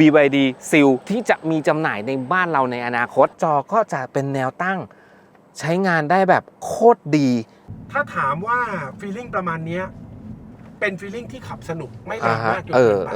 BYD Seal ที่จะมีจำหน่ายในบ้านเราในอนาคตจอก็จะเป็นแนวตั้ง ใช้งานได้แบบโคตรดี ถ้าถามว่าฟีลลิ่งประมาณเนี้ยเป็นฟีลลิ่งที่ขับสนุกไม่แรอ่างฮะมากจนเอเกิอนไป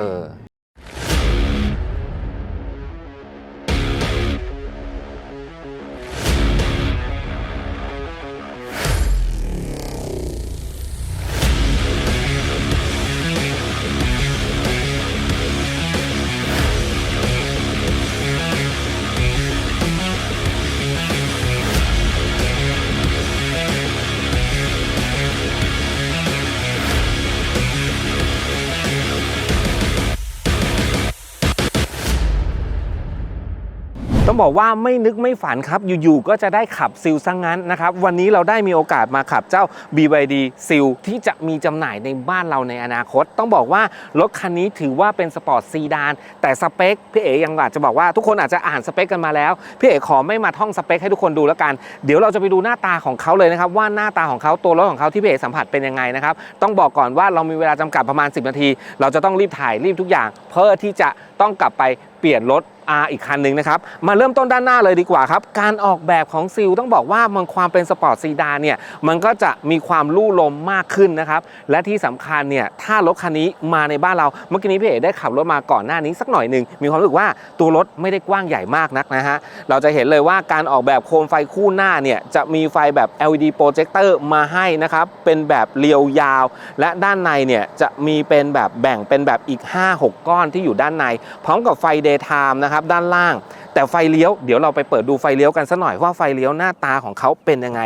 ต้องบอกว่าไม่นึกไม่ฝันครับ อยู่ๆก็จะได้ขับซิลซังงั้นนะครับ วันนี้เราได้มีโอกาสมาขับเจ้า BYD ซิลที่จะมีจำหน่ายในบ้านเราในอนาคต ต้องบอกว่ารถคันนี้ถือว่าเป็นสปอร์ตซีดาน แต่สเปคพี่เอ๋ยังอาจจะบอกว่าทุกคนอาจจะอ่านสเปคกันมาแล้ว พี่เอ๋ขอไม่มาท่องสเปคให้ทุกคนดูแล้วกัน เดี๋ยวเราจะไปดูหน้าตาของเขาเลยนะครับ ว่าหน้าตาของเขาตัวรถของเขาที่พี่เอ๋สัมผัสเป็นยังไงนะครับ ต้องบอกก่อนว่าเรามีเวลาจำกัดประมาณ 10 นาที เราจะต้องรีบถ่ายรีบทุกอย่าง เพื่อที่จะต้องกลับไปเปลี่ยนรถ R อีกคันหนึ่งนะครับ มาเริ่มต้นด้านหน้าเลยดีกว่าครับ การออกแบบของซิลต้องบอกว่ามันความเป็นสปอร์ตซีดานเนี่ย มันก็จะมีความลู่ลมมากขึ้นนะครับ และที่สำคัญเนี่ย ถ้ารถคันนี้มาในบ้านเรา เมื่อกี้นี้พี่เอ๋ได้ขับรถมาก่อนหน้านี้สักหน่อยหนึ่ง มีความรู้สึกว่าตัวรถไม่ได้กว้างใหญ่มากนักนะฮะ เราจะเห็นเลยว่าการออกแบบโคมไฟคู่หน้าเนี่ยจะมีไฟแบบ LED โปรเจคเตอร์มาให้นะครับ เป็นแบบเรียวยาว และด้านในเนี่ยจะมีเป็นแบบแบ่งเป็นแบบอีก 5-6 ก้อนที่อยู่ด้านใน พร้อมกับไฟ daytime นะครับด้านล่าง แต่ไฟเลี้ยวเดี๋ยวเราไปเปิดดูไฟเลี้ยวกันสักหน่อยว่าไฟเลี้ยวหน้าตาของเขาเป็นยังไง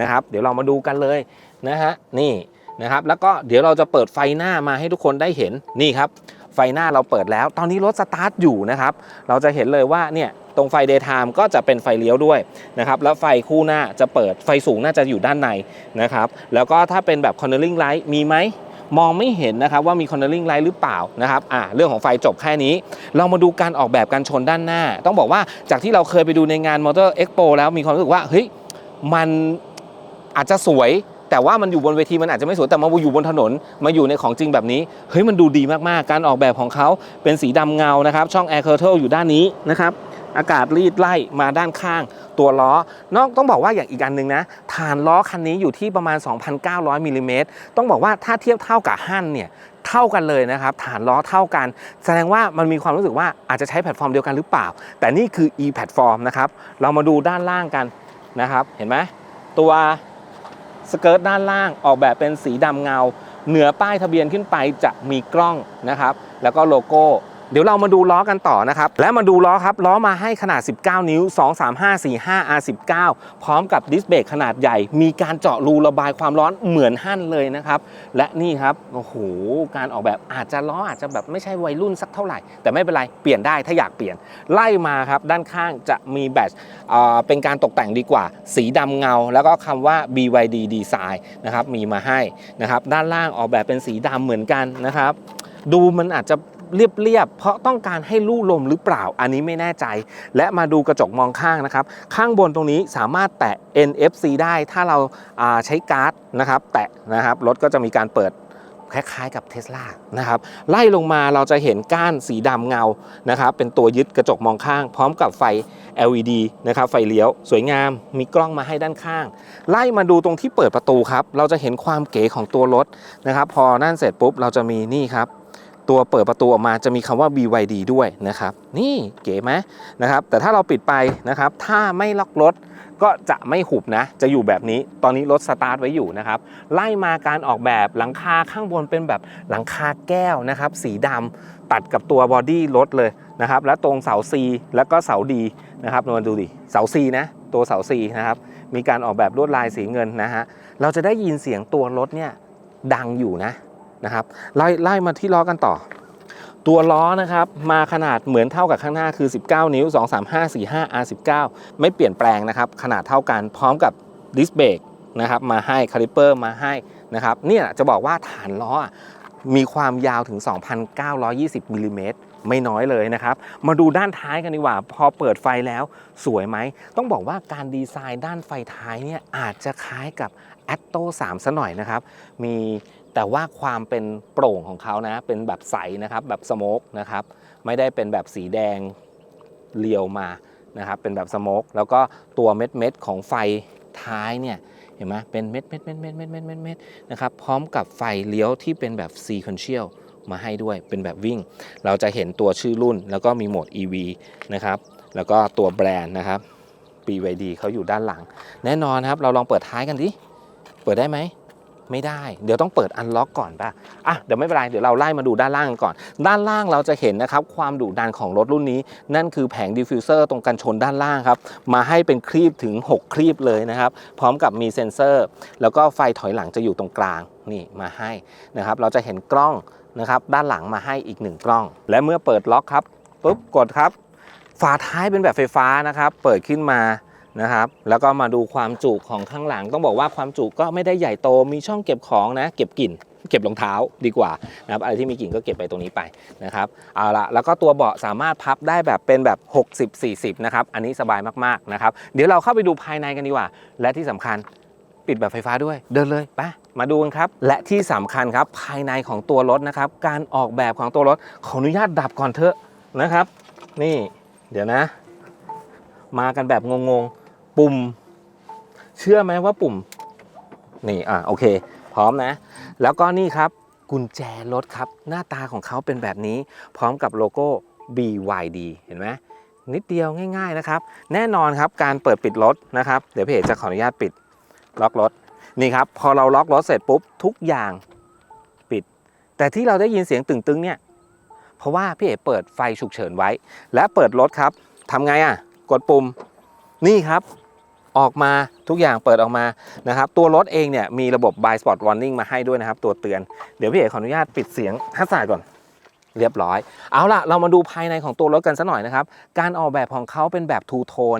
นะครับ เดี๋ยวเรามาดูกันเลยนะฮะนี่นะครับแล้วก็เดี๋ยวเราจะเปิดไฟหน้ามาให้ทุกคนได้เห็นนี่ครับไฟหน้าเราเปิดแล้ว ตอนนี้รถสตาร์ทอยู่นะครับเราจะเห็นเลยว่าเนี่ยตรงไฟ daytime ก็จะเป็นไฟเลี้ยวด้วยนะครับแล้วไฟคู่หน้าจะเปิดไฟสูงน่าจะอยู่ด้านในนะครับแล้วก็ถ้าเป็นแบบ cornering light มีไหม มองไม่เห็นนะครับว่ามี cornering light หรือเปล่านะครับอ่าเรื่องของไฟจบแค่นี้ เรามาดูการออกแบบการชนด้านหน้า ต้องบอกว่าจากที่เราเคยไปดูในงาน Motor Expo แล้วมีความรู้สึกว่าเฮ้ยมันอาจจะสวยแต่ว่ามันอยู่บนเวทีมันอาจจะไม่สวยแต่มาอยู่บนถนนมาอยู่ในของจริงแบบนี้เฮ้ยมันดูดีมากๆ การออกแบบของเขาเป็นสีดำเงานะครับ ช่อง Air Curtain อยู่ด้านนี้นะครับ อากาศรีดไล่มาด้านข้างตัวล้อนอกต้องบอกว่าอย่างอีกอันหนึ่งนะฐานล้อคันนี้อยู่ที่ประมาณ 2,900มิลลิเมตรต้องบอกว่าถ้าเทียบเท่ากับฮั่นเนี่ยเท่ากันเลยนะครับ ฐานล้อเท่ากัน แสดงว่ามันมีความรู้สึกว่าอาจจะใช้แพลตฟอร์มเดียวกันหรือเปล่า แต่นี่คือ e แพลตฟอร์มนะครับเรามาดูด้านล่างกันนะครับ เห็นไหมตัวสเกิร์ตด้านล่างออกแบบเป็นสีดำเงา เหนือป้ายทะเบียนขึ้นไปจะมีกล้องนะครับ แล้วก็โลโก้ เดี๋ยวเรามาดูล้อกันต่อนะครับ และมาดูล้อครับ ล้อมาให้ขนาด 19 นิ้ว 23545 R19 พร้อมกับดิสเบรกขนาดใหญ่ มีการเจาะรูระบายความร้อนเหมือนหั่นเลยนะครับ และนี่ครับ โอ้โห การออกแบบอาจจะล้ออาจจะแบบไม่ใช่วัยรุ่นสักเท่าไหร่ แต่ไม่เป็นไร เปลี่ยนได้ถ้าอยากเปลี่ยน ไล่มาครับ ด้านข้างจะมีแบตเป็นการตกแต่งดีกว่า สีดำเงา แล้วก็คำว่า BYD Design นะครับ มีมาให้นะครับ ด้านล่างออกแบบเป็นสีดำเหมือนกันนะครับ ดูมันอาจจะ เรียบๆเพราะต้องการให้ลู่ลมหรือเปล่าอันนี้ไม่แน่ใจ และมาดูกระจกมองข้างนะครับ ข้างบนตรงนี้สามารถแตะ NFC ได้ถ้าเราาใช้การ์ดนะครับ แตะนะครับรถก็จะมีการเปิดคล้ายๆกับเท s l a นะครับไล่ลงมาเราจะเห็นก้านสีดำเงานะครับเป็นตัวยึดกระจกมองข้าง พร้อมกับไฟ LED นะครับไฟเลี้ยวสวยงามมีกล้องมาให้ด้านข้าง ไล่มาดูตรงที่เปิดประตูครับ เราจะเห็นความเก๋ของตัวรถนะครับ พอนั่นเสร็จปุ๊บเราจะมีนี่ครับ ตัวเปิดประตูออกมาจะมีคำว่า BYD ด้วยนะครับ นี่เก๋ไหมนะครับ แต่ถ้าเราปิดไปนะครับ ถ้าไม่ล็อกรถก็จะไม่หุบนะ จะอยู่แบบนี้ ตอนนี้รถสตาร์ทไว้อยู่นะครับ ไล่มาการออกแบบหลังคาข้างบนเป็นแบบหลังคาแก้วนะครับ สีดำตัดกับตัวบอดี้รถเลยนะครับ และตรงเสา C แล้วก็เสาดีนะครับมาดูดิ เสา C นะ ตัวเสา C นะครับ มีการออกแบบลวดลายสีเงินนะฮะ เราจะได้ยินเสียงตัวรถเนี่ยดังอยู่นะ นะครับไล่ไล่มาที่ล้อกันต่อ ตัวล้อนะครับมาขนาดเหมือนเท่ากับข้างหน้าคือ 19 นิ้ว 23545 R19 ไม่เปลี่ยนแปลงนะครับขนาดเท่ากันพร้อมกับดิสเบรกนะครับมาให้คาลิเปอร์มาให้นะครับเนี่ยจะบอกว่าฐานล้อมีความยาวถึง 2,920มิลลิเมตรไม่น้อยเลยนะครับ มาดูด้านท้ายกันดีกว่า พอเปิดไฟแล้วสวยไหม ต้องบอกว่าการดีไซน์ด้านไฟท้ายเนี่ยอาจจะคล้ายกับ a t t o 3ซะหน่อยนะครับ มี แต่ว่าความเป็นโปร่งของเขานะ เป็นแบบใสนะครับ แบบสโมกนะครับ ไม่ได้เป็นแบบสีแดงเรียวมานะครับ เป็นแบบสโมกแล้วก็ตัวเม็ดเม็ดของไฟท้ายเนี่ยเห็นไหมเป็นเม็ดเม็ดเม็ดเม็ดเม็ดเม็ดเม็ดเม็ดนะครับ พร้อมกับไฟเลี้ยวที่เป็นแบบ sequential มาให้ด้วย เป็นแบบวิ่ง เราจะเห็นตัวชื่อรุ่น แล้วก็มีโหมด EV นะครับ แล้วก็ตัวแบรนด์นะครับ BYD เขาอยู่ด้านหลัง แน่นอนครับ เราลองเปิดท้ายกันดิ เปิดได้ไหม ไม่ได้ เดี๋ยวต้องเปิดอันล็อกก่อนป่ะอะเดี๋ยวไม่เป็นไร เดี๋ยวเราไล่มาดูด้านล่างกันก่อน ด้านล่างเราจะเห็นนะครับความดุดันของรถรุ่นนี้ นั่นคือแผงดิฟฟิวเซอร์ตรงกันชนด้านล่างครับ มาให้เป็นครีบถึง 6ครีบเลยนะครับ พร้อมกับมีเซ็นเซอร์ แล้วก็ไฟถอยหลังจะอยู่ตรงกลางนี่มาให้นะครับ เราจะเห็นกล้องนะครับด้านหลังมาให้อีกหนึ่งกล้อง และเมื่อเปิดล็อกครับปุ๊บกดครับ ฝาท้ายเป็นแบบไฟฟ้านะครับ เปิดขึ้นมา นะครับ แล้วก็มาดูความจุของข้างหลังต้องบอกว่าความจุก็ไม่ได้ใหญ่โตมีช่องเก็บของนะ เก็บกลิ่น เก็บรองเท้าดีกว่านะครับอะไรที่มีกลิ่นก็เก็บไปตรงนี้ไปนะครับเอาละแล้วก็ตัวเบาะสามารถพับได้แบบเป็นแบบ 60 40 นะครับ อันนี้สบายมากๆนะครับ เดี๋ยวเราเข้าไปดูภายในกันดีกว่า และที่สำคัญปิดแบบไฟฟ้าด้วยเดินเลยไปมาดูกันครับ และที่สำคัญครับภายในของตัวรถนะครับ การออกแบบของตัวรถขออนุญาตดับก่อนเถอะนะครับ นี่ เดี๋ยวนะ มากันแบบงง ปุ่ม เชื่อไหมว่าปุ่ม นี่อะโอเค พร้อมนะ แล้วก็นี่ครับกุญแจรถครับ หน้าตาของเขาเป็นแบบนี้ พร้อมกับโลโก้ BYD เห็นไหมนิดเดียวง่าย ๆนะครับ แน่นอนครับการเปิดปิดรถนะครับ เดี๋ยวพี่เอกจะขออนุญาตปิดล็อกรถนี่ครับ พอเราล็อกรถเสร็จปุ๊บทุกอย่างปิด แต่ที่เราได้ยินเสียงตึงๆเนี่ยเพราะว่าพี่เอกเปิดไฟฉุกเฉินไว้ และเปิดรถครับทำไงอะ กดปุ่มนี่ครับ ออกมาทุกอย่างเปิดออกมานะครับ ตัวรถเองเนี่ยมีระบบ Buy Spot Warning มาให้ด้วยนะครับ ตัวเตือน เดี๋ยวพี่เอกขออนุญาตปิดเสียงฮัสซาก่อนเรียบร้อย เอาล่ะ เรามาดูภายในของตัวรถกันสักหน่อยนะครับ การออกแบบของเขาเป็นแบบทูโทน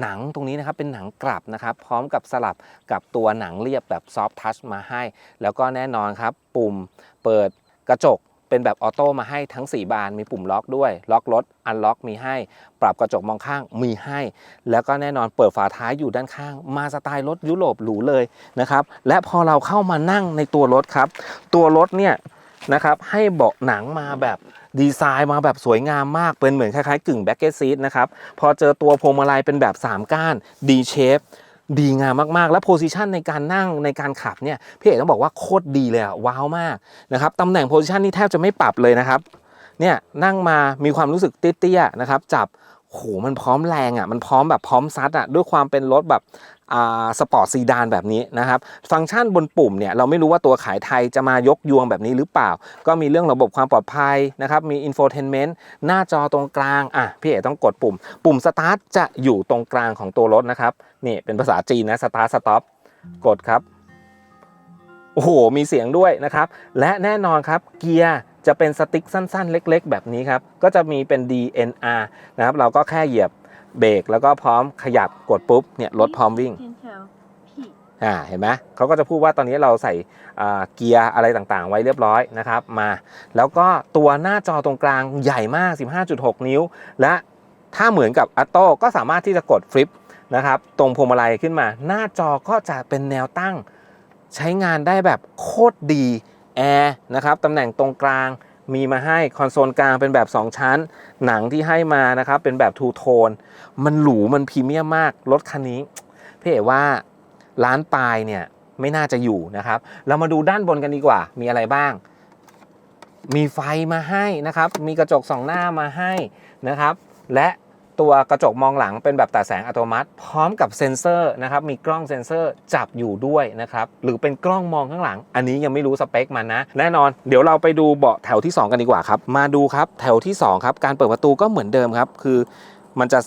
หนังตรงนี้นะครับเป็นหนังกลับนะครับ พร้อมกับสลับกับตัวหนังเรียบแบบซอฟทัชมาให้ แล้วก็แน่นอนครับ ปุ่มเปิดกระจก เป็นแบบออโต้มาให้ทั้ง 4 บานมีปุ่มล็อกด้วย ล็อกรถอันล็อกมีให้ ปรับกระจกมองข้างมีให้ แล้วก็แน่นอนเปิดฝาท้ายอยู่ด้านข้าง มาสไตล์รถยุโรปหรูเลยนะครับและพอเราเข้ามานั่งในตัวรถครับ ตัวรถเนี่ยนะครับให้เบาะหนังมาแบบดีไซน์มาแบบสวยงามมากเป็นเหมือนคล้ายๆกึ่งแบ็กเก็ตซีทนะครับพอเจอตัวพวงมาลัยเป็นแบบ 3 ก้าน D shape ดีงามมาก ๆ และโพซิชันในการนั่งในการขับเนี่ยพี่เอกต้องบอกว่าโคตรดีเลยอะว้าวมากนะครับตำแหน่งโพซิชันนี่แทบจะไม่ปรับเลยนะครับเนี่ยนั่งมามีความรู้สึกเตี้ยๆนะครับจับโหมันพร้อมแรงอะมันพร้อมแบบพร้อมซัดอะด้วยความเป็นรถแบบ สปอร์ตซีดานแบบนี้นะครับ ฟังก์ชันบนปุ่มเนี่ยเราไม่รู้ว่าตัวขายไทยจะมายกยวงแบบนี้หรือเปล่า ก็มีเรื่องระบบความปลอดภัยนะครับ มีอินโฟเทนเมนต์หน้าจอตรงกลาง อะ พี่เอกต้องกดปุ่ม ปุ่มสตาร์ทจะอยู่ตรงกลางของตัวรถนะครับ นี่เป็นภาษาจีนนะสตาร์ทสต็อปกดครับ โอ้โห มีเสียงด้วยนะครับ และแน่นอนครับเกียร์จะเป็นสติ๊กสั้นๆ เล็ก ๆ แบบนี้ครับ ก็จะมีเป็น DNR นะครับ เราก็แค่เหยียบ เบรกแล้วก็พร้อมขยับกดปุ๊บเนี่ยรถพร้อมวิ่งอ่าเห็นไหมเขาก็จะพูดว่าตอนนี้เราใส่เกียร์อะไรต่างๆ ไว้เรียบร้อยนะครับมาแล้วก็ตัวหน้าจอตรงกลางใหญ่มาก 15.6 นิ้ว และถ้าเหมือนกับอัตโต้ก็สามารถที่จะกดฟลิปนะครับตรงพวงมาลัยขึ้นมา หน้าจอก็จะเป็นแนวตั้ง ใช้งานได้แบบโคตรดีแอร์นะครับตำแหน่งตรงกลาง มีมาให้คอนโซลกลางเป็นแบบ 2 ชั้น หนังที่ให้มานะครับ เป็นแบบทูโทน มันหรูมันพรีเมียมมาก รถคันนี้พี่เอ๋ว่าร้านปลายเนี่ยไม่น่าจะอยู่นะครับ เรามาดูด้านบนกันดีกว่า มีอะไรบ้าง มีไฟมาให้นะครับ มีกระจกสองหน้ามาให้นะครับ และ ตัวกระจกมองหลังเป็นแบบตัดแสงอัตโนมัติ พร้อมกับเซ็นเซอร์นะครับ มีกล้องเซ็นเซอร์จับอยู่ด้วยนะครับ หรือเป็นกล้องมองข้างหลัง อันนี้ยังไม่รู้สเปคมันนะ แน่นอน เดี๋ยวเราไปดูเบาะแถวที่ 2 กันดีกว่าครับ มาดูครับ แถวที่ 2 ครับ การเปิดประตูก็เหมือนเดิมครับ คือ มันจะ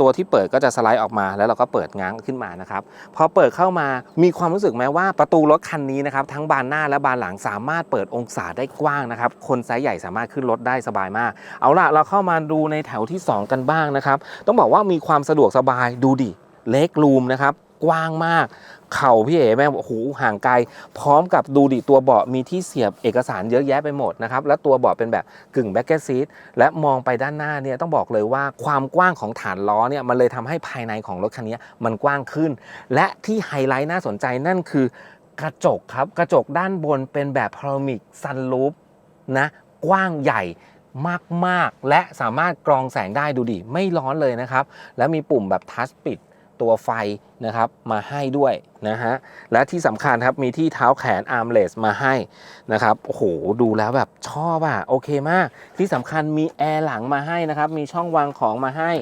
ตัวที่เปิดก็จะสไลด์ออกมา แล้วเราก็เปิดง้างขึ้นมานะครับพอเปิดเข้ามามีความรู้สึกไหมว่าประตูรถคันนี้นะครับทั้งบานหน้าและบานหลังสามารถเปิดองศาได้กว้างนะครับคนไซส์ใหญ่สามารถขึ้นรถได้สบายมาก เอาล่ะเราเข้ามาดูในแถวที่ 2 กันบ้างนะครับต้องบอกว่ามีความสะดวกสบายดูดิเล็กรูมนะครับ กว้างมาก เข่าพี่เอ๋แม่งโอ้โหห่างไกล พร้อมกับดูดิตัวเบาะมีที่เสียบเอกสารเยอะแยะไปหมดนะครับและตัวเบาะเป็นแบบกึ่งแบ็กเก็ตซีทและมองไปด้านหน้าเนี่ยต้องบอกเลยว่าความกว้างของฐานล้อเนี่ยมันเลยทำให้ภายในของรถคันนี้มันกว้างขึ้น และที่ไฮไลท์น่าสนใจนั่นคือกระจกครับกระจกด้านบนเป็นแบบพารามิกซันลูปนะกว้างใหญ่มาก ๆ และสามารถกรองแสงได้ดูดิ ไม่ร้อนเลยนะครับ แล้วมีปุ่มแบบทัชปิด ตัวไฟนะครับมาให้ด้วยนะฮะและที่สำคัญครับมีที่เท้าแขนอาร์มเลสมาให้นะครับโอ้โหดูแล้วแบบชอบอะโอเคมาก ที่สำคัญมีแอร์หลังมาให้นะครับมีช่องวางของมาให้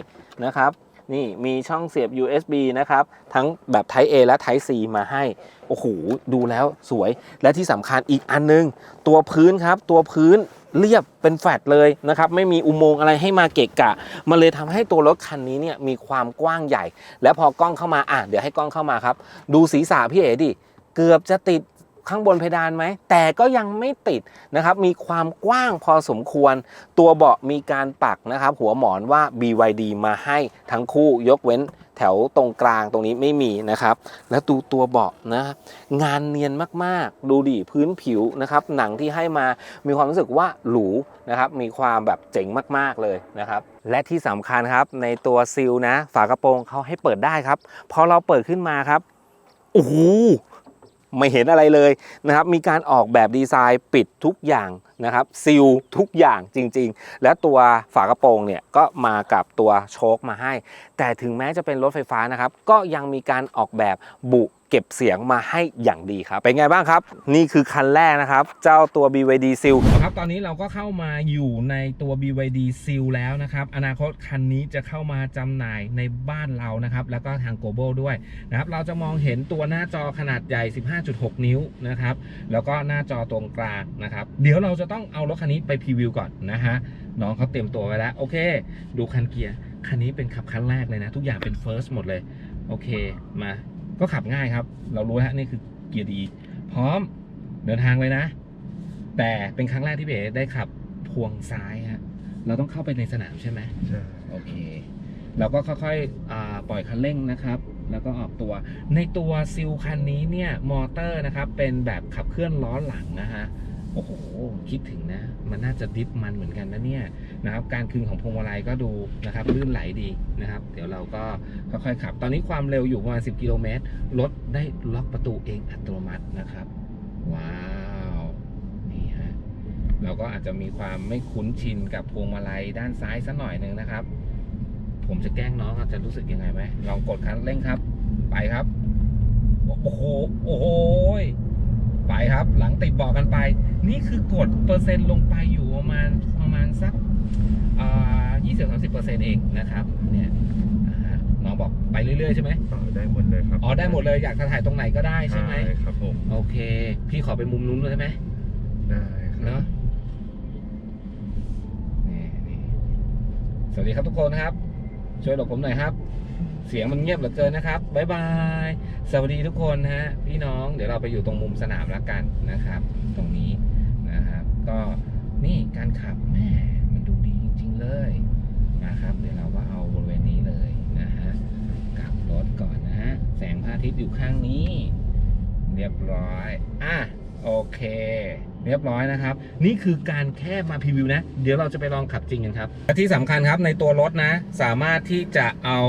นะครับ นี่มีช่องเสียบ USB นะครับ ทั้งแบบ Type A และ Type C มาให้ โอ้โห ดูแล้วสวย และที่สำคัญอีกอันนึง ตัวพื้นครับ ตัวพื้นเรียบเป็นแฟลตเลยนะครับ ไม่มีอุโมงค์อะไรให้มาเกะกะ มันเลยทำให้ตัวรถคันนี้เนี่ยมีความกว้างใหญ่ แล้วพอกล้องเข้ามาอะเดี๋ยวให้กล้องเข้ามาครับ ดูศีรษะพี่เอ๋ดิ เกือบจะติด ข้างบนเพดานไหม แต่ก็ยังไม่ติดนะครับ มีความกว้างพอสมควร ตัวเบาะมีการปักนะครับ หัวหมอนว่า BYD มาให้ทั้งคู่ยกเว้นแถวตรงกลางตรงนี้ไม่มีนะครับ แล้วดูตัวเบาะนะ งานเนียนมากๆ ดูดิพื้นผิวนะครับ หนังที่ให้มามีความรู้สึกว่าหรูนะครับ มีความแบบเจ๋งมากๆเลยนะครับ และที่สำคัญครับในตัวซิลนะ ฝากระโปรงเขาให้เปิดได้ครับ พอเราเปิดขึ้นมาครับโอ้โห ไม่เห็นอะไรเลยนะครับ มีการออกแบบดีไซน์ปิดทุกอย่างนะครับซิลทุกอย่างจริงๆ และตัวฝากระโปรงเนี่ยก็มากับตัวโชคมาให้ แต่ถึงแม้จะเป็นรถไฟฟ้านะครับ ก็ยังมีการออกแบบบุ เก็บเสียงมาให้อย่างดีครับ เป็นไงบ้างครับ นี่คือคันแรกนะครับ เจ้าตัว BYD Seal ครับตอนนี้เราก็เข้ามาอยู่ในตัว BYD Seal แล้วนะครับ อนาคตคันนี้จะเข้ามาจำหน่ายในบ้านเรานะครับ แล้วก็ทาง global ด้วยนะครับ เราจะมองเห็นตัวหน้าจอขนาดใหญ่ 15.6 นิ้วนะครับ แล้วก็หน้าจอตรงกลางนะครับ เดี๋ยวเราจะต้องเอารถคันนี้ไปพรีวิวก่อนนะฮะน้องเขาเตรียมตัวไว้แล้วโอเค ดูคันเกียร์คันนี้เป็นขับคันแรกเลยนะ ทุกอย่างเป็น first หมดเลย โอเค มา ก็ขับง่ายครับ เรารู้แล้วนี่คือเกียร์ดี พร้อมเดินทางเลยนะ แต่เป็นครั้งแรกที่เบ๋ได้ขับพวงซ้ายฮะเราต้องเข้าไปในสนามใช่ไหมใช่โอเค เราก็ค่อยๆอาปล่อยคันเร่งนะครับ แล้วก็ออกตัวในตัวซิลคันนี้เนี่ยมอเตอร์นะครับ เป็นแบบขับเคลื่อนล้อหลังนะฮะโอ้โห คิดถึงนะ มันน่าจะดิฟมันเหมือนกันนะเนี่ย นะครับ การคืนของพวงมาลัยก็ดูนะครับลื่นไหลดีนะครับ เดี๋ยวเราก็ค่อยๆขับ ตอนนี้ความเร็วอยู่ประมาณ 10 กิโลเมตรรถได้ล็อกประตูเองอัตโนมัตินะครับ ว้าวนี่ฮะเราก็อาจจะมีความไม่คุ้นชินกับพวงมาลัยด้านซ้ายสักหน่อยหนึ่งนะครับ ผมจะแกล้งน้องอาจจะรู้สึกยังไงไหมลองกดคันเร่งครับ ไปครับโอ้โหโอ้โหยไปครับ หลังติดบอกกันไป นี่คือกดเปอร์เซ็นต์ลงไปอยู่ประมาณประมาณสัก ยี่สิบสามสิบเปอร์เซ็นต์เองนะครับ เนี่ยอ่าฮะน้องบอกไปเรื่อยๆใช่ไหมต่อได้หมดเลยครับ อ๋อได้หมดเลยอยากจะถ่ายตรงไหนก็ได้ใช่ไหมครับผม โอเค พี่ขอไปมุมนู้นเลยได้ไหมได้ครัเนาะนี่นี่สวัสดีครับทุกคนครับ ช่วยหลบผมหน่อยครับ เสียงมันเงียบเหลือเกินนะครับบ๊ายบาย สวัสดีทุกคนนะฮะ พี่น้องเดี๋ยวเราไปอยู่ตรงมุมสนามแล้วกันนะครับ ตรงนี้นะครับ ก็นี่การขับแม่มันดูดีจริงๆ เลยนะครับ เดี๋ยวเราก็เอาบริเวณนี้เลยนะฮะกลับรถก่อนนะฮะแสงพระอาทิตย์อยู่ข้างนี้ เรียบร้อยอะโอเค เรียบร้อยนะครับ นี่คือการแค่มาพรีวิวนะ เดี๋ยวเราจะไปลองขับจริงกันครับที่สำคัญครับในตัวรถนะ สามารถที่จะเอา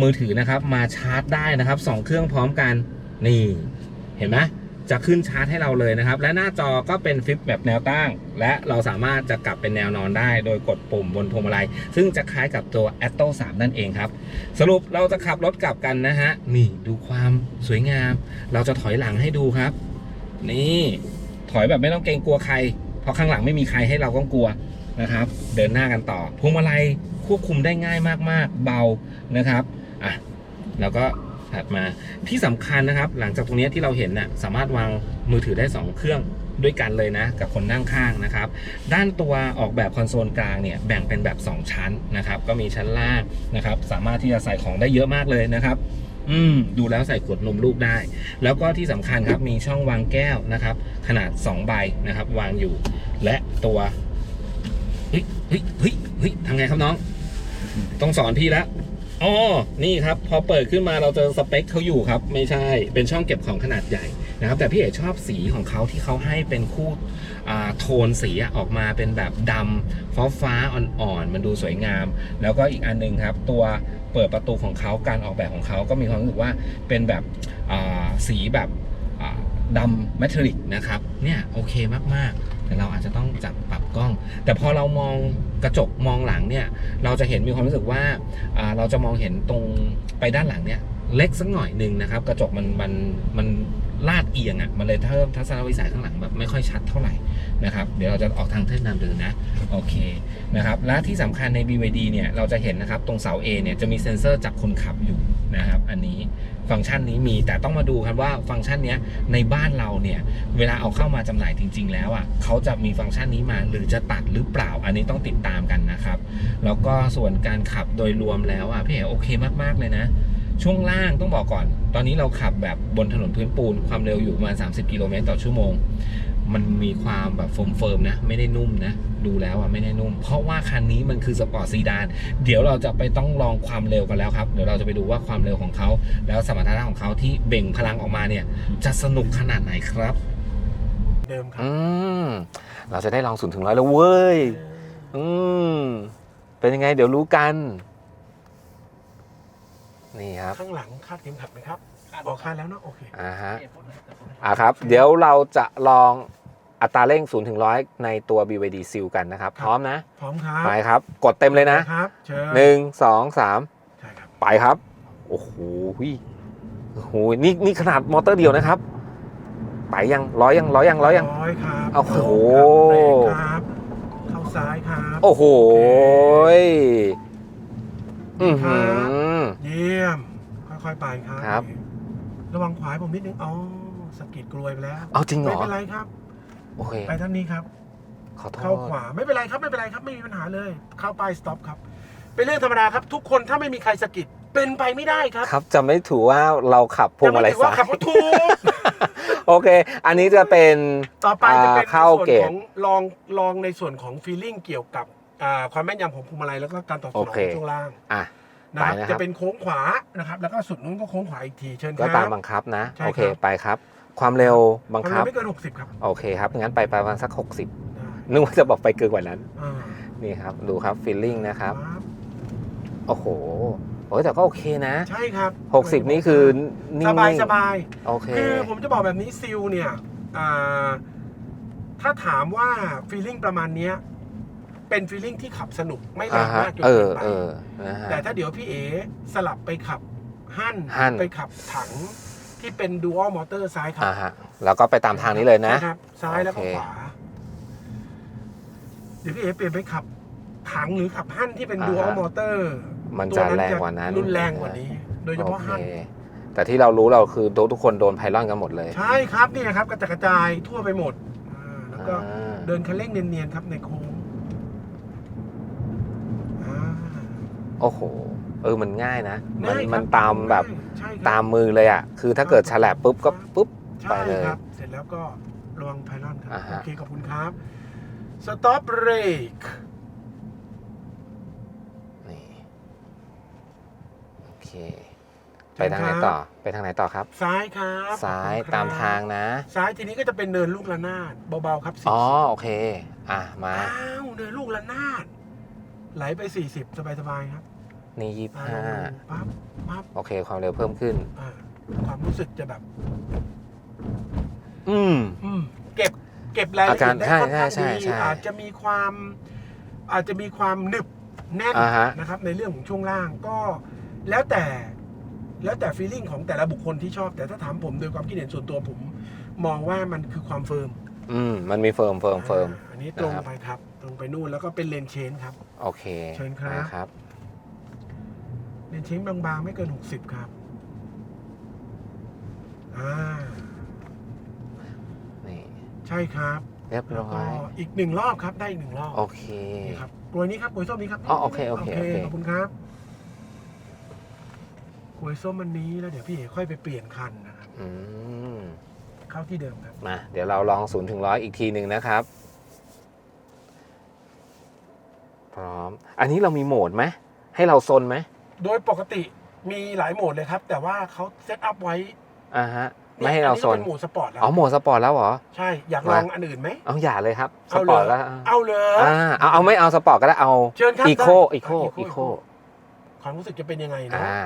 มือถือนะครับ มาชาร์จได้นะครับสองเครื่องพร้อมกันนี่ เห็นไหม จะขึ้นชาร์จให้เราเลยนะครับ และหน้าจอก็เป็นฟลิปแบบแนวตั้ง และเราสามารถจะกลับเป็นแนวนอนได้ โดยกดปุ่มบนพวงมาลัย ซึ่งจะคล้ายกับตัว a t t o 3 นั่นเองครับ สรุปเราจะขับรถกลับกันนะฮะ นี่ดูความสวยงาม เราจะถอยหลังให้ดูครับ นี่ถอยแบบไม่ต้องเกรงกลัวใคร เพราะข้างหลังไม่มีใครให้เราต้องกลัวนะครับ เดินหน้ากันต่อ พวงมาลัยควบคุมได้ง่ายมากๆ เบานะครับอะแล้วก็ ถัดมาที่สำคัญนะครับ หลังจากตรงนี้ที่เราเห็นน่ะสามารถวางมือถือได้ 2 เครื่องด้วยกันเลยนะกับคนนั่งข้างนะครับ ด้านตัวออกแบบคอนโซลกลางเนี่ยแบ่งเป็นแบบ 2 ชั้นนะครับ ก็มีชั้นล่างนะครับ สามารถที่จะใส่ของได้เยอะมากเลยนะครับอืมดูแล้วใส่ขวดนมลูกได้ แล้วก็ที่สำคัญครับมีช่องวางแก้วนะครับ ขนาด 2 ใบนะครับ วางอยู่ และตัวเฮ้ยเฮ้ยเฮ้ยเฮ้ยทำไงครับน้อง ต้องสอนพี่แล้ว อ๋อ นี่ครับ พอเปิดขึ้นมาเราเจอสเปคเขาอยู่ครับ ไม่ใช่ เป็นช่องเก็บของขนาดใหญ่นะครับ แต่พี่เอกชอบสีของเขาที่เขาให้เป็นคู่โทนสีออกมาเป็นแบบดำฟ้าฟ้าอ่อนๆ มันดูสวยงาม แล้วก็อีกอันหนึงครับ ตัวเปิดประตูของเขาการออกแบบของเขาก็มีความรู้สึกว่าเป็นแบบสีแบบดำแมทริกนะครับ เนี่ยโอเคมากๆ แต่เราอาจจะต้องจับปรับกล้อง แต่พอเรามองกระจกมองหลังเนี่ย เราจะเห็นมีความรู้สึกว่าอ่าเราจะมองเห็นตรงไปด้านหลังเนี่ยเล็กสักหน่อยหนึ่งนะครับ กระจกมันมันมัน ลาดเอียงอะ่ะมันเลยเพิ่มทัศนวิสัยข้างหลังแบบไม่ค่อยชัดเท่าไหร่นะครับเดี๋ยวเราจะออกทางเทินนำเดินนะโอเคนะครับและที่สำคัญใน BYD เนี่ยเราจะเห็นนะครับตรงเสา A เนี่ยจะมีเซ็นเซอร์จับคนขับอยู่นะครับอันนี้ฟังก์ชันนี้มีแต่ต้องมาดูครับว่าฟังก์ชันเนี้ยในบ้านเราเนี่ยเวลาเอาเข้ามาจำหน่ายจริง ๆ แล้วอะเขาจะมีฟังก์ชันนี้มาหรือจะตัดหรือเปล่า อันนี้ต้องติดตามกันนะครับ แล้วก็ส่วนการขับโดยรวมแล้วอะพี่เอ๋โอเคมากๆเลยนะ ช่วงล่างต้องบอกก่อน ตอนนี้เราขับแบบบนถนนพื้นปูน ความเร็วอยู่ประมาณ 30 กิโลเมตรต่อชั่วโมง มันมีความแบบเฟิร์มๆนะ ไม่ได้นุ่มนะ ดูแล้วอะไม่ได้นุ่ม เพราะว่าคันนี้มันคือสปอร์ตซีดาน เดี๋ยวเราจะไปต้องลองความเร็วกันแล้วครับ เดี๋ยวเราจะไปดูว่าความเร็วของเขา แล้วสมรรถนะของเขาที่เบ่งพลังออกมาเนี่ย จะสนุกขนาดไหนครับ เดิมครับอืมเราจะได้ลองศูนย์ถึงร้อยแล้วเว้ย อืม เป็นยังไงเดี๋ยวรู้กัน นี่ครับข้างหลังคาดเข็มขัดไหมครับออกคาดแล้วเนาะโอเคอ่าฮะอ่าครับ เดี๋ยวเราจะลองอัตราเร่ง0ถึงร้อยในตัว BYD Seal กันนะครับครับ พร้อมนะ พร้อมครับ ไปครับ กดเต็มเลยนะครับเชิญหนึ่งสองสามใช่ครับไปครับ โอ้โหโอ้โหนี่นี่ขนาดมอเตอร์เดียวนะครับ ไปยังร้อยยังร้อยยังร้อยยังร้อยครับโอ้โหเบรกครับเข้าซ้ายครับ โอ้โหยอือหือ เยี่ยม ค่อยๆไปครับครับ ระวังขวาให้ผมนิดนึงอ๋อสะกิดกลวยไปแล้ว เอาจริงเหรไม่อ เป็นไรครับ โอเค ไปท่านนี้ครับ ขอโทเข้าษ ขวาไม่เป็นไรครับไม่เป็นไรครับไม่มีปัญหาเลย เข้าไปสต็อปครับ เป็นเรื่องธรรมดาครับ ทุกคนถ้าไม่มีใครสะกิดเป็นไปไม่ได้ครับครับจะไม่ถือว่าเราขับพวงมาลัยจะไถือว่าซ้ายขับรถถูก โอเค อันนี้จะเป็น ต่อไปจะเป็นอ่าเข้าในส่วนเกรดของลองลองในส่วนของฟีลลิ่งเกี่ยวกับอ่าความแม่นยำของพวงมาลัยแล้วก็การตอบสนโอองเคของช่วงล่าง อะ นะครับไปนะครับจะเป็นโค้งขวานะครับ แล้วก็สุดนู้นก็โค้งขวาอีกทีเชิญคก็รับตามบังคับนะใช่โอเคครับไปครับ ความเร็วบังความคัเร็บวไม่เกิน60ครับโอเคครับงั้นไปประมาณสัก 60ได้นึกว่าจะบอกไปเกินกว่านั้นอ่านี่ครับดูครับฟีลลิ่งนะครับครับโอ้โหโอ้ยแต่ก็โอเคนะ ใช่ครับ 60 นี่คือนิ่สงบายๆสบายโอเคคือผมจะบอกแบบนี้ซิลเนี่ยอ่าถ้าถามว่าฟีลลิ่งประมาณเนี้ย เป็นฟีลลิ่งที่ขับสนุกไม่แรอ่างฮะมากจนเอเกิอนไปเออนะฮะแต่ถ้าเดี๋ยวพี่เอสลับไปขับฮั่นฮั่นไปขับถังที่เป็นดูอัลมอเตอร์ซ้ายขัอ่าฮะแล้วก็ไปตามทางนี้เลยนะใช่ครับ ซ้ายแล้วก็โอเคขวา เดี๋ยวพี่เอเปลี่ยนไปขับถังหรือขับฮั่นที่เป็นดูอัลมอเตอร์มันจะแรงกว่านั้นรุนแรงกว่านี้ โดยเฉโอพาะเคฮั่นแต่ที่เรารู้เราคือทุกคนโดนไพลอนกันหมดเลย ใช่ครับนี่นะครับกระจัดกระจายทั่วไปหมดอ่าแล้วก็อ่าเดินคันเร่งเนียนๆครับในโค้งอ่า โอ้โห เออมันง่ายนะ มันง่ายครับมันตามแบบใช่ครับตามมือเลยอะ คือถ้าเกิดฉลับปุ๊บก็ปุ๊บใช่ไปเลยครับ เสร็จแล้วก็ระวังไพลอนครับอ่าฮะ โอเค ขอบคุณครับ stop brake นี่โอเค ไปทางไหนต่อ ไปทางไหนต่อครับ ซ้ายครับซ้ายขอบคุณครับตามทางนะ ซ้ายทีนี้ก็จะเป็นเนินลูกระนาดเบาๆครับอ๋อ40โอเค อะ มา อ้าว เนินลูกระนาด ไหลไป 40 สบายๆครับ นี่ยี่อ่าห้าปั๊บปั๊บโอเค ความเร็วเพิ่มขึ้น อ่าความรู้สึกจะแบบ อืม อืมเก็บเก็บรายละเอียดได้อาการค่อนข้างใช่ใช่ดีใช่อาจจะมีความ อาจจะมีความหนึบแน่นอ่าฮะ นะครับ ในเรื่องของช่วงล่างก็ แล้วแต่แล้วแต่ฟีลลิ่งของแต่ละบุคคลที่ชอบ แต่ถ้าถามผมโดยความคิดเห็นส่วนตัวผม มองว่ามันคือความเฟิร์มอืม มันมีเฟิร์มเฟิร์มเฟิร์ม อ่าอันนี้ตรงนะครับ ไปครับ ตรงไปนู่นแล้วก็เป็นเลนเชนครับ โอเคเชิญครับ นะครับ เลนเชนบางๆ ไม่เกิน 60 ครับ อ่า นี่ใช่ครับเรียบแล้วร้อก็ย อีกหนึ่งรอบครับได้อีกหนึ่งรอบโอเค นี่ครับกลวยนี้ครับกลวยส้มนี้ครับอ๋อโอเคโอเคโอเค ขอบคุณครับกลวยส้มอันนี้แล้วเดี๋ยวพี่เอ๋ค่อยไปเปลี่ยนคันนะครับอืม เข้าที่เดิมครับ มา เดี๋ยวเราลองศูนย์ถึงร้อยอีกทีหนึ่งนะครับ พร้อม อันนี้เรามีโหมดไหมให้เราซนไหม โดยปกติมีหลายโหมดเลยครับ แต่ว่าเขาเซตอัพไว้อ่าฮะ ไม่ให้เราซนอัเป็นโหมดสปอร์ตแล้วอ๋อโหมดสปอร์ตแล้วเหรอ ใช่ อยากลองอันอื่นไหมเอาอย่าเลยครับสเอาปเลอร์ตยแล้ว เอาเลยอ่าเอาเอาไม่เอาสปอร์ตก็ได้เอาเชิญครับอีโคได้อีโคอะอีโคความรู้สึกจะเป็นยังไงนะอ่า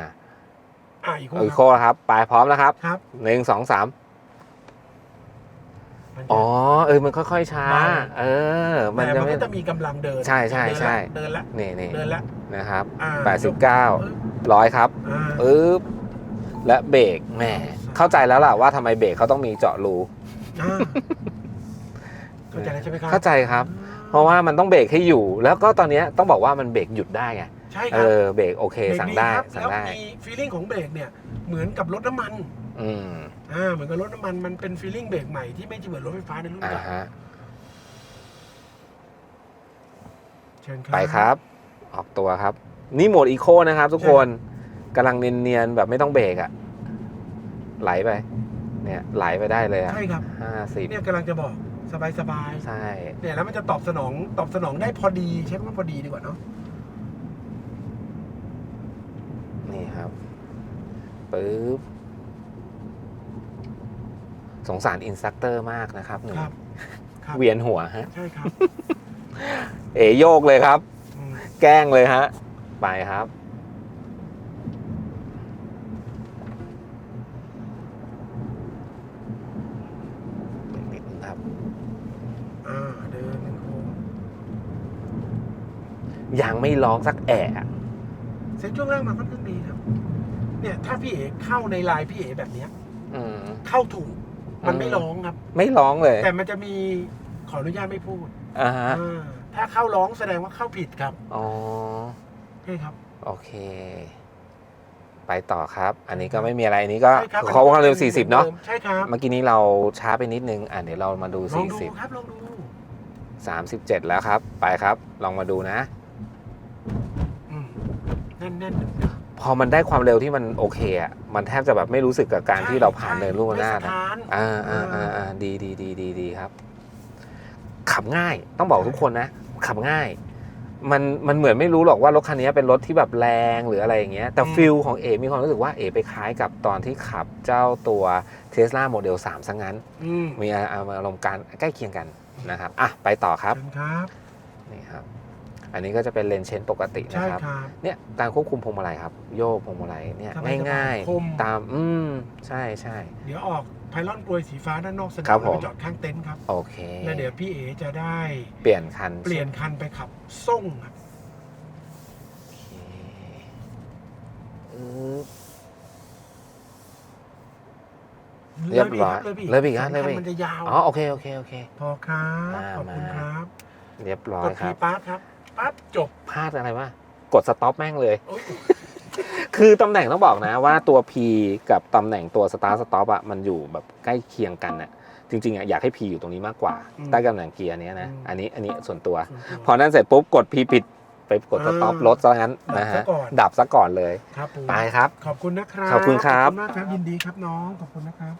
อ่าอีโคอีคโครับครับ ไปพร้อมแล้วครับครับหนึ่งสองสาม มันจะ อ๋อเออมันค่อยๆช้าเบาเออ มันแต่จะมันไม่ ก็จะมีกำลังเดินใช่ใช่ใช่ เดินละนี่นี่เดินละนะครับอ่าแปดสิบเก้าร้อยครับอ่าปึ๊บและเบรกแหมเข้าใจแล้วล่ะว่าทำไมเบรกเขาต้องมีเจาะรูอ่าเข้าใจแล้วใช่ไหมครับเข้าใจครับ เพราะว่ามันต้องเบรกให้อยู่ แล้วก็ตอนเนี้ยต้องบอกว่ามันเบรกหยุดได้ไงใช่คเอรับอเบรกโอเคเบรกสั่งได้ครับสั่งแล้วได้ มีฟีลลิ่งของเบรกเนี่ยเหมือนกับรถน้ำมัน อืมอ่าเหมือนกับรถน้ำมันมันเป็นฟีลลิ่งเบรกใหม่ที่ไม่ใช่เหมือนรถไฟฟ้าในรุ่นอ่าเก่าฮะ เชิญครับ ไปครับ ออกตัวครับ นี่โหมดอีโคนะครับทุกคนกำลังเนียนๆแบบไม่ต้องเบรกอะไหลไป เนี่ยไหลไปได้เลยอะใช่ครับ ห้าสิบเนี่ยกำลังจะบอกสบายสบายๆใช่ เนี่ยแล้วมันจะตอบสนองตอบสนองได้พอดีใช่ไหมว่าพอดีดีกว่าเนาะนี่ครับปึ๊บ สงสารอินสตัคเตอร์มากนะครับหนึ่งครับครับ เวียนหัวฮะ ใช่ครับเอโยกเลยครับ อืมแกล้งเลยฮะ ไปครับ นิดนึงครับ อ่าเดินโค้งยังไม่ร้องสักแอะ เซ็ตช่วงแรกมาค่อนข้างดีครับ เนี่ย ถ้าพี่เอ๋เข้าในไลน์พี่เอ๋แบบเนี้ย อืม เข้าถูก มันอืมไม่ร้องครับ ไม่ร้องเลย แต่มันจะมีขออนุญาตไม่พูดอ่าฮะอ่าถ้าเข้าร้องแสดงว่าเข้าผิดครับอ๋อ ใช่ครับ โอเค ไปต่อครับ อันนี้ก็ไม่มีอะไรอันนี้ก็ใช่ครับเขาความเร็ว 40 เนาะ ใช่ครับเมื่อกี้นี้เราช้าไปนิดนึง อะเดี๋ยวเรามาดู ลองดู40ครับลองดู37 แล้วครับ ไปครับ ลองมาดูนะ อืมแน่นแน่น พอมันได้ความเร็วที่มันโอเคอะมันแทบจะแบบไม่รู้สึกกับการที่เราผ่านเนินลูกระนาดไม่อะสะท้านอ่าอ่าอ่าอ่าดีดีดีดีดีครับ ขับง่ายต้องบอกทุกคนนะ ขับง่าย มันมันเหมือนไม่รู้หรอกว่ารถคันนี้เป็นรถที่แบบแรงหรืออะไรอย่างเงี้ยแต่ฟิลของเอมีความรู้สึกว่าเอไปคล้ายกับตอนที่ขับเจ้าตัว Tesla Model 3ซะงั้นอืมมีอารมณ์การใกล้เคียงกันนะครับอะไปต่อครับเชิญครับนี่ครับ อันนี้ก็จะเป็นเลนเชนปกตินะใช่ครับ ครับ เนี่ยการควบคุมพวงมาลัยครับ โยกพวงมาลัยเนี่ยสบายๆง่ายคม ๆ ตามอืมใช่ใช่ เดี๋ยวออกไพลอนกลวยสีฟ้าด้านนอกสนามครับแล้วผมไปจอดข้างเต็นท์ครับ โอเค แล้วเดี๋ยวพี่เอจะได้เปลี่ยนคันเปลี่ยนคันไปขับส่งครับโอเคอืมเรียบร้อยเลยพี่เลยพี่ครับสงเลยพี่คันมันจะยาว อ๋อโอเคโอเคโอเค พอครับ อ่าขอบคุณมา ครับเรียบร้อกยดคทีรับปั๊บครับ ปั๊บจบพลาดอะไรวะกดสต็อปแม่งเลย โอ๊ยคือตำแหน่งต้องบอกนะว่าตัว P กับตำแหน่งตัว Start Stop อะมันอยู่แบบใกล้เคียงกันน่ะจริงๆอะอยากให้ P อยู่ตรงนี้มากกว่าใต้ตำแหน่งเกียร์เนี้ยนะอันนี้อันนี้ส่วนตัว พอนั้นเสร็จปุ๊บกด P ผิดไปกด Stop รถซะงั้นนะฮะดับซะก่อนเลยครับผมไปครับ ขอบคุณนะครับขอบคุณครับ ขอบคุณมากครับยินดีครับน้องขอบคุณนะครับ